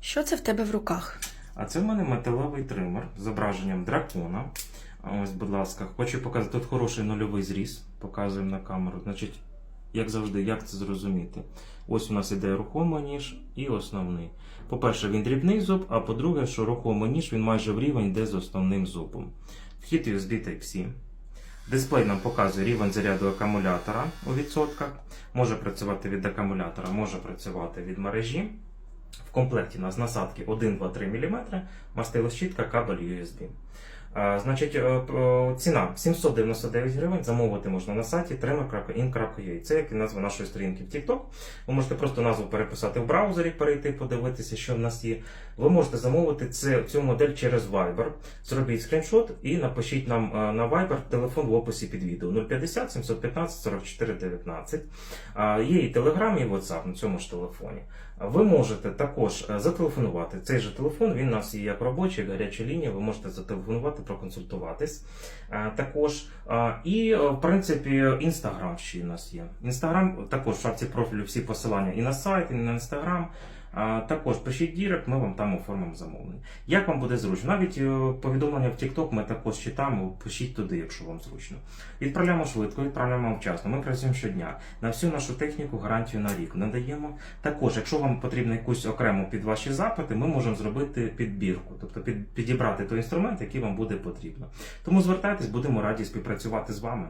Що це в тебе в руках? А це в мене металевий тример з зображенням дракона. Ось, будь ласка, хочу показати. Тут хороший нульовий зріз. Показуємо на камеру. Значить, як завжди, як це зрозуміти? Ось у нас іде рухомий ніж і основний. По-перше, він дрібний зуб, а по-друге, що рухомий ніж він майже в рівень йде з основним зубом. Вхід USB Type-C. Дисплей нам показує рівень заряду акумулятора у відсотках. Може працювати від акумулятора, може працювати від мережі. В комплекті у нас насадки 1, 2, 3 мм, мастилощітка, кабель USB. Значить, е, е, ціна 799 гривень. Замовити можна на сайті trimmer.in.ua. Це як і назва нашої сторінки в TikTok. Ви можете просто назву переписати в браузері, перейти, подивитися, що в нас є. Ви можете замовити це, цю модель через Viber. Зробіть скріншот і напишіть нам е, на Viber телефон в описі під відео 050 715 44 19. Є і Telegram, і WhatsApp на цьому ж телефоні. Ви можете також зателефонувати. Цей же телефон він у нас є як робочий, гаряча лінія. Ви можете зателефонувати, проконсультуватись. Е, Також і е, в принципі інстаграм ще у нас є. Інстаграм також в шапці профілю всі посилання і на сайт, і на інстаграм. Також пишіть дірект, ми вам там оформимо замовлення. Як вам буде зручно? Навіть е, повідомлення в TikTok ми також читаємо, пишіть туди, якщо вам зручно. Відправляємо швидко, відправляємо вчасно. Ми працюємо щодня. На всю нашу техніку гарантію на рік надаємо. Також, якщо вам потрібно якусь окрему під ваші запити, ми можемо зробити підбірку, тобто підібрати той інструмент, який вам буде потрібно. Тому звертайтесь, будемо раді співпрацювати з вами.